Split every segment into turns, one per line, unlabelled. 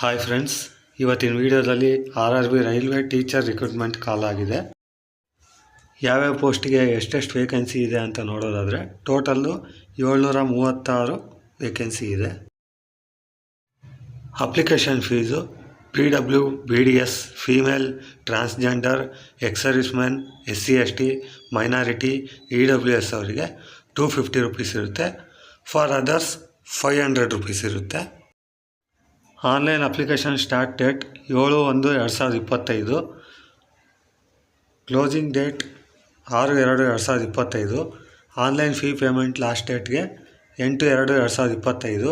Hi friends ಇವತ್ತಿನ ವಿಡಿಯೋದಲ್ಲಿ R R B railway teacher recruitment call ಆಗಿದೆ. ಯಾವ್ಯಾವ ಪೋಸ್ಟಿಗೆ ಎಷ್ಟೆಷ್ಟು ವೇಕೆನ್ಸಿ ಇದೆ ಅಂತ ನೋಡೋದಾದರೆ ಟೋಟಲ್ಲು ಏಳ್ನೂರ ಮೂವತ್ತಾರು ವೇಕೆನ್ಸಿ ಇದೆ. Application fees P W B D S female transgender ex servicemen S C S T minority E W S ಅವರಿಗೆ ಟೂ ಫಿಫ್ಟಿ ರುಪೀಸ್ ಇರುತ್ತೆ. For others five hundred rupees ಇರುತ್ತೆ. ಆನ್ಲೈನ್ ಅಪ್ಲಿಕೇಶನ್ ಸ್ಟಾರ್ಟ್ ಡೇಟ್ ಏಳು ಒಂದು ಎರಡು ಸಾವಿರದ ಇಪ್ಪತ್ತೈದು. Closing date ಆರು ಎರಡು ಎರಡು ಸಾವಿರದ ಇಪ್ಪತ್ತೈದು. ಆನ್ಲೈನ್ ಫೀ ಪೇಮೆಂಟ್ ಲಾಸ್ಟ್ ಡೇಟ್ಗೆ ಎಂಟು ಎರಡು ಎರಡು ಸಾವಿರದ ಇಪ್ಪತ್ತೈದು.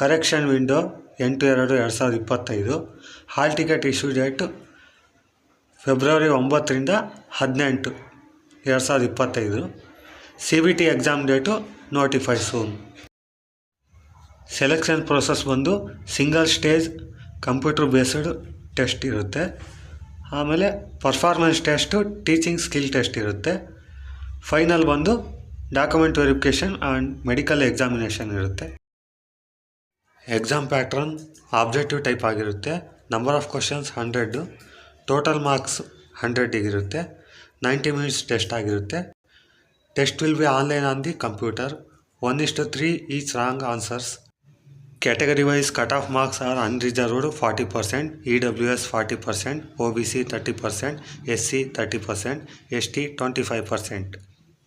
ಕರೆಕ್ಷನ್ ವಿಂಡೋ ಎಂಟು ಎರಡು ಎರಡು ಸಾವಿರದ ಇಪ್ಪತ್ತೈದು. Hall ticket issue date February ಒಂಬತ್ತರಿಂದ ಹದಿನೆಂಟು ಎರಡು ಸಾವಿರದ ಇಪ್ಪತ್ತೈದು. C B T exam date notify soon. Selection process ಬಂದು single stage computer based test ಇರುತ್ತೆ. ಆಮೇಲೆ performance test teaching skill test ಇರುತ್ತೆ. ಫೈನಲ್ ಬಂದು document verification and medical examination ಇರುತ್ತೆ. ಎಕ್ಸಾಮ್ ಪ್ಯಾಟ್ರನ್ ಆಬ್ಜೆಕ್ಟಿವ್ ಟೈಪ್ ಆಗಿರುತ್ತೆ. Number of questions hundred total marks ಹಂಡ್ರೆಡಿಗಿರುತ್ತೆ ninety minutes test ಆಗಿರುತ್ತೆ. Test will be online on the computer one ಇಷ್ಟು three each wrong answers category wise cutoff marks are unreserved 40% ews 40% obc 30% sc 30% st 25%